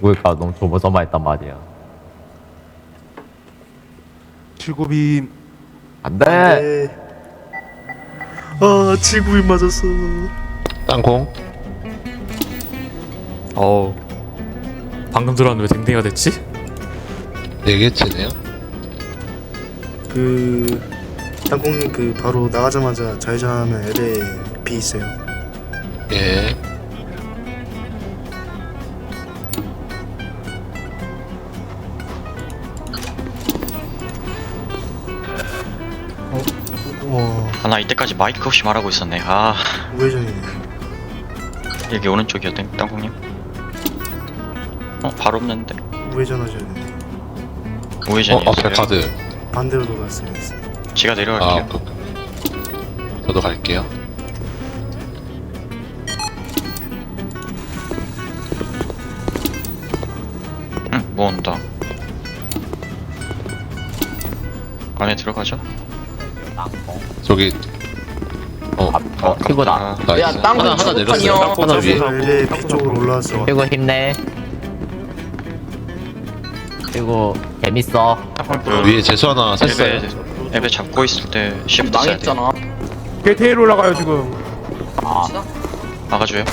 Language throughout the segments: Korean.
우리가 너무 조마조마했단 말이야. 칠구빔 안 돼! 네. 아, 지구인 맞았어. 땅콩 어우 방금 들어왔는데 왜 댕댕이가 됐지? 4개째네요 그 땅콩님 그 바로 나가자마자 좌회전하면 앱에 비 있어요. 예 아, 나 이때까지 마이크 없이 말하고 있었네. 아, 우회전이네. 여기 오른쪽이었대, 땅콩님. 어, 바로 없는데. 우회전하셔야 되네. 어? 우회전이었어요. 앞에 카드 반대로 돌아갔어요. 제가 아 내려갈게요. 그, 저도 갈게요 응, 뭐 온다. 안에 들어가죠? 저기 어 아, 어, 피고다. 아, 나이스 하나 하나 내렸어요 하나 위에 쪽으로 올라왔어. 피고 힘내. 피고 재밌어. 땅콩 위에 재수 하나 샜어요 앱에 잡고 있을 때 시프트 써야 돼. 게테일 올라가요 지금 아, 막아줘요.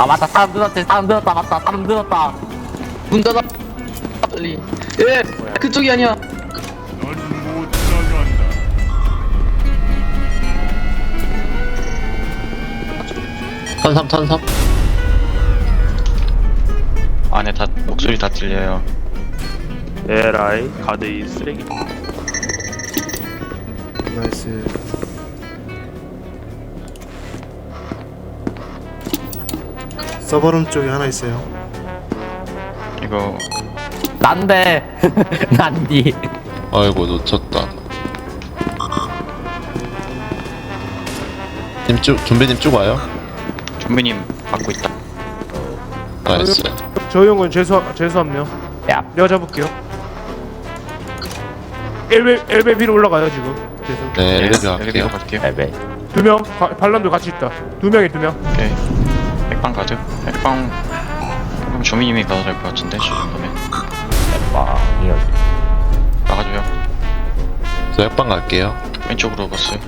아 맞다. 사람 들었지. 사람 들었다. 맞다. 사람 들었다. 문 닫아 빨리 예 그쪽이 아니야 탄삼 탄삼 안에 다, 목소리 다 들려요. 에라이 가드이 쓰레기 나이스. 서버룸 쪽에 하나 있어요. 이거, 난데. 난디. 아이고 놓쳤다 님쭉 준비님 쭉 와요 좀비님 막고 있다. 나이스 저 형은 재수 재수 한명 야, 내가 잡을게요 엘베 엘베 위로 올라가요 지금 재수 네 엘리베이터 갈게요 갈게요. 베베. 두명 반란도 같이 있다 두 명이 두 명 오케이. 백방 가드? 백방, 그럼 조미님이 가도 될 것 같은데, 저 정도면. 빵이 어디? 막아줘요. 저 약방 갈게요 왼쪽으로 갔어요.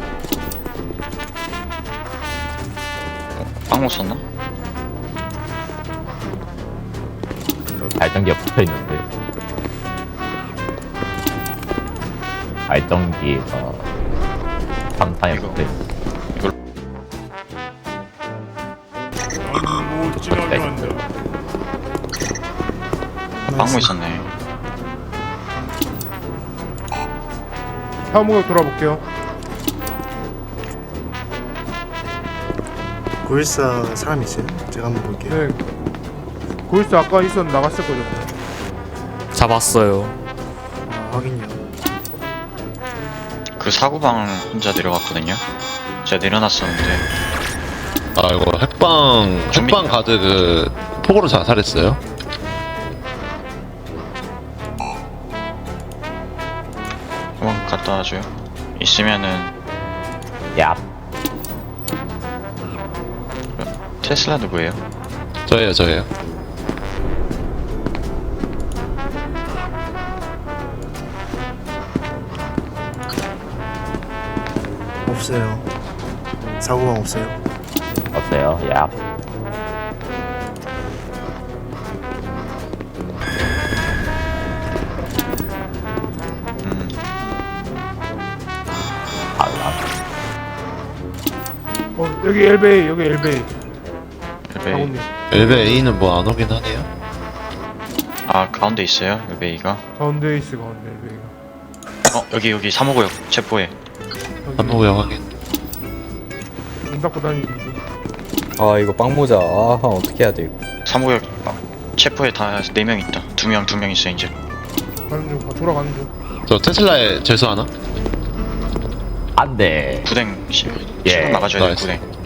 어, 빵못 썼나? 발전기가 붙어 있는데. 발전기가 상탄에 이거. 붙어 있어. 빵모 있었네. 사무국 돌아볼게요 고일사 사람 있어요? 제가 한번 볼게요. 네 고일스 아까 있었 나갔을 거죠 잡았어요 아, 확인요. 그 사구방 혼자 내려갔거든요. 제가 내려놨었는데 아이고 핵방 준비. 핵방 가드 그 폭으로 자살했어요 한번 갖다 와줘요. 있으면은 야, 테슬라 누구예요? 저예요 저예요 없어요. 사고방 없어요. 없어요. 야. 어 여기 엘베 여기 엘베 엘베이. 사모님 엘베 A는 뭐 안 오긴 하네요 아 가운데 있어요. 엘베이가. 가운데 있어 가운데 엘베가 어 여기 여기 3호구역 체포해. 한국에 확인 문 닫고 다니는데 아 이거 빵모자 아 어떻게 해야 돼 이거 3호구역 아, 체포에 다 4명 있다. 2명 2명 있어 이제. 가는 중 가- 돌아가는 중 저 테슬라에 재수 하나? 안 돼. 구댕 시, 예, 시간 막아줘야 돼 나이스. 구댕.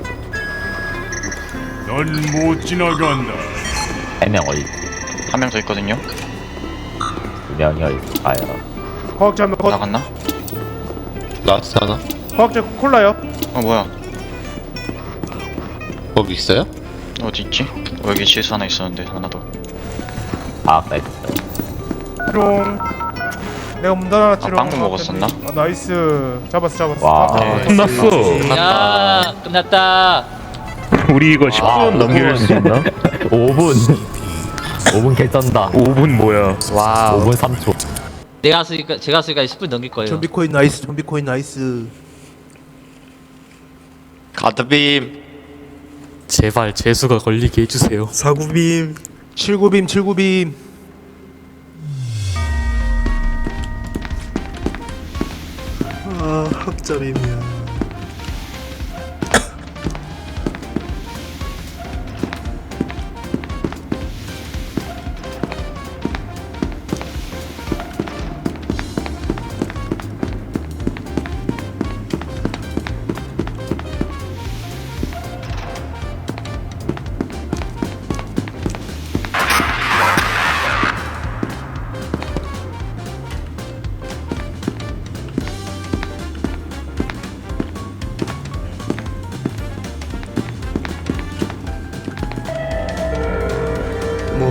넌 못 지나간다 세명 어디? 한 명 더 있거든요. 두 명이 어디? 가요. 과학자 한명 컷 나갔나? 라스트 하나? 과학자 콜라요 어 뭐야? 거기 있어요? 어디 있지? 어, 여기 지수 하나 있었는데 하나 더. 아 나이스 롱 내가 문 닫아놨지롱 아, 빵도 먹었었나? 아, 나이스 잡았어 잡았어 와. 아, 네. 끝났어. 야 끝났다 우리 이거 10분 넘길 수 있나? 5분. 5분 개쩐다. 5분 뭐야? 와우. 5분 3초. 내가 쓰니까 제가 쓰니까 10분 넘길 거예요. 좀비 코인 나이스 좀비 코인 나이스. 가드빔. 제발 재수가 걸리게 해주세요. 사구빔. 79빔 79빔. 아 학자빔이야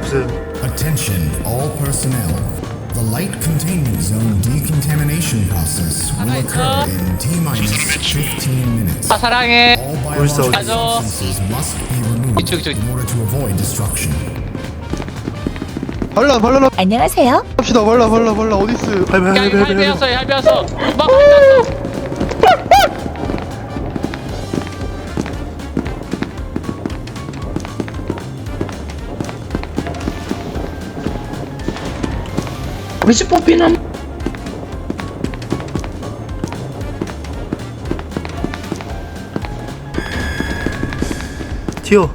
없어요 Attention, all personnel. The light containment zone decontamination process will occur in T minus 15 minutes. 아 사랑해 All biological 가져. substances must be removed 이쪽, 이쪽. in order to avoid destruction. 발라 발라 안녕하세요. 합시다 발라 발라 발라 어딨어 할배 야 할배 이거 할배 할배였어 할배였어 막 우리 집 뽑히는 튀어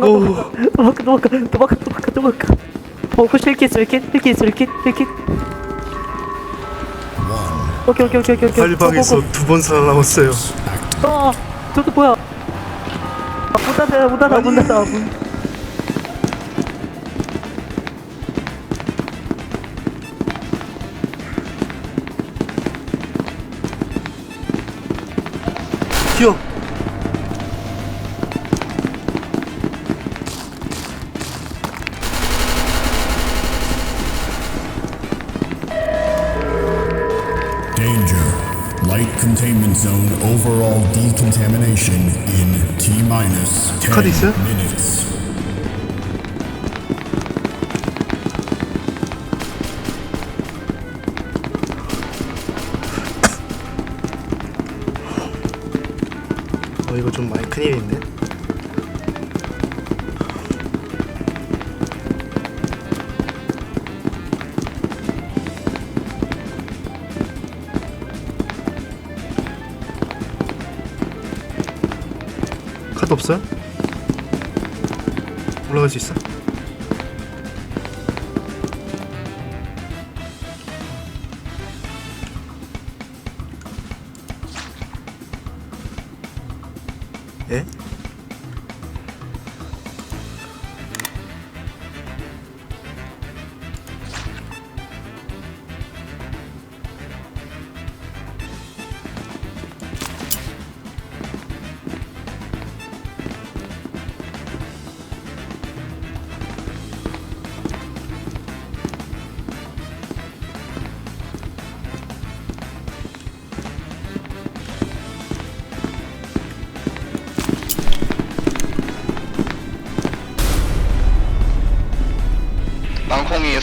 도망가 도망가 도망가 도망가 도망가 도망가. 어 혹시 힐킷 힐킷 힐킷 힐킷 힐킷. 오케이 오케이 오케이 오케이 오케이. 팔방에서 두 번 살아남았어요 아 저거 뭐야? 아, 문 닫아 문 닫아 문 닫아 문. 튀어 containment zone overall decontamination in T minus 10 카드 있어요? minutes. 어 이거 좀 많이 큰일인데 없어요? 올라갈 수 있어? 예?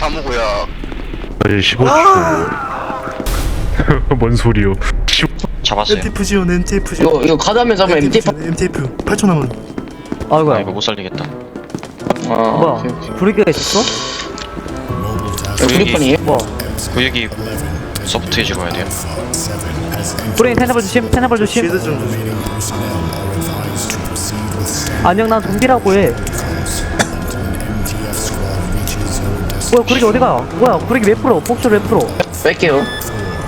사무구야. 아니 15초. 뭔 소리요? 15... 잡았어요. MTF 지원 MTF 지원 이거 이거 가자면 잡으면 MT 파 MTF 8초 남은 아 아이고야. 이거 못 살리겠다. 아 뭐야? 불이가 있었어? 브리판이에요? 뭐 구역이 소프트 해지고 가야 돼요. 브레인 테너블 조심 테너블 조심. 쉴드 좀 주세요 안녕 난 좀비라고 해 뭐야 구르기 어디가 뭐야 구르기 몇 프로 폭주 몇 프로 뺄게요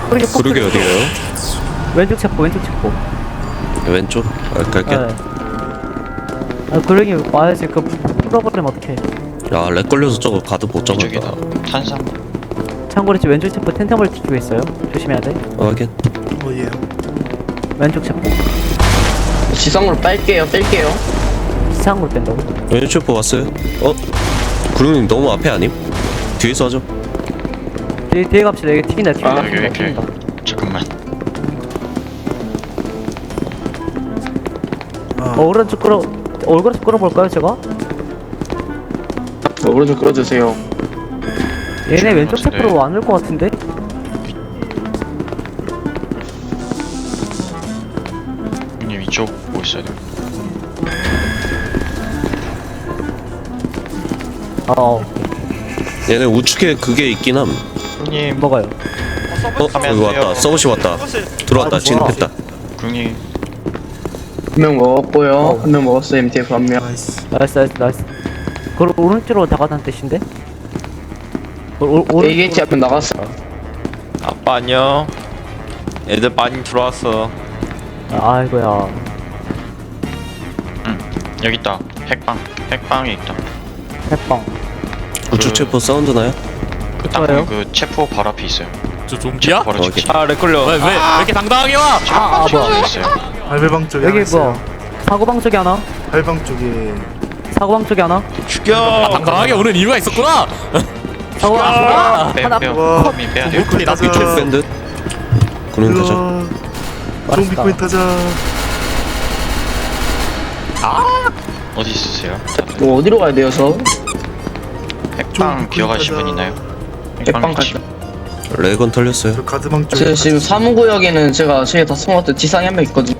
구르기 폭주 구르기 어디에요? 왼쪽 체포 왼쪽 체포 왼쪽? 아, 갈게. 네. 아 구르기 와야지 그 풀어버리면 어떡해 야, 렉 걸려서 저거 가드 못 이쪽이다 잡았다. 탄산 참고로 지금 왼쪽 체포 텐트멀 뒤쪽에 있어요 조심해야 돼 어, 확인. 어예 왼쪽 체포 지상으로 뺄게요 뺄게요 이상으로 뺀다고 왼쪽 왔어요? 어? 구름님 너무 앞에 아님? 뒤에서 하죠. 뒤에, 뒤에 갑시다 이게 튀긴다 튀긴다 아, 여기 튀긴다. 튀긴다 잠깐만 아 어, 오른쪽 끌어 오른쪽 끌어볼까요 제가? 오른쪽 끌어주세요 얘네 왼쪽 것 같은데. 체포로 안올 것 같은데? 형님 이쪽 보고 있어야 돼요 아 어, 얘네 우측에 그게 있긴 함. 형님. 먹어요. 어? 여기 안 왔다. 서버시 왔다. 들어왔다. 진입했다. 형님 한명 먹었고요. 한 명 먹었어요 MTF 한 명. 나이스. 나이스 나이스 나이스. 그럼 오른쪽으로 나가다는 뜻인데? 오, 오, 오른- AH 한명 나갔어. 아빠 안녕. 애들 많이 들어왔어. 아이고야. 여기 있다. 핵방. 핵방에 있다. 해빵 우측 체포 사운드 나요? 그그 체포 바로 앞에 있어요 저 좀비야? 바로. 직진 아렉 걸려 왜, 왜, 왜 이렇게 당당하게 와? 아, 아 뭐야 있어요 발배방 쪽에 여기 하나 있어요. 뭐 사고방 쪽에 하나 발방 쪽에 사고방 쪽에 하나 죽여 당당하게 오는 이유가 있었구나 사고방 아, 빼 하나 빼요 와. 형님 빼야 돼요 비코인 타자 밴드? 구름 타자. 좀 맛있다. 비코인 타자 어디 있으세요? 이거 어디로 가야 돼요 저? 핵방 좀 기억하시는 분. 있나요? 위치. 갈게요 레건 털렸어요. 저 가드방 쪽에 제 지금 사무구역에는 제가 저희 다 성화때 지상에 한 명 있거든요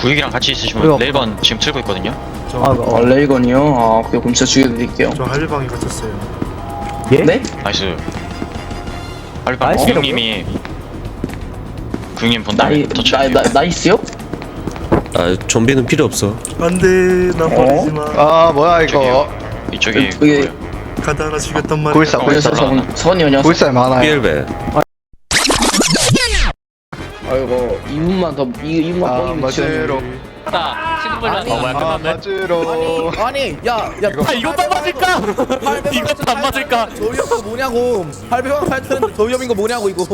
구역이랑 같이 있으시면? 레이건 지금 틀고 있거든요 저, 아, 어, 어. 레이건이요? 아 그럼 진짜 죽여드릴게요 저 할배방에 갇혔어요 예? 네? 나이스 빨리 빨리 나이스라고요? 구역님이 구역님 본 다음에 나이, 나, 터치해요 나, 나이스요? 아, 좀비는 필요 없어. 안돼 나 버리지마 아 뭐야 이거. 이쪽이 그게-. 가드 하나 죽였단 말이야 골사 골사. 선, 선이 아니었어 골살 많아요. 삐엘베. 아이고 2분만 더 2, 2분만 아 뻥이면 맞으로. 어, 뭐야, 아 끝났네. 맞으로. 아니 야야 아, 이것도 안 맞을까? 이것도 안 맞을까? 저위험이 뭐냐고 800원 팔 때는 저위험인 거 뭐냐고 이거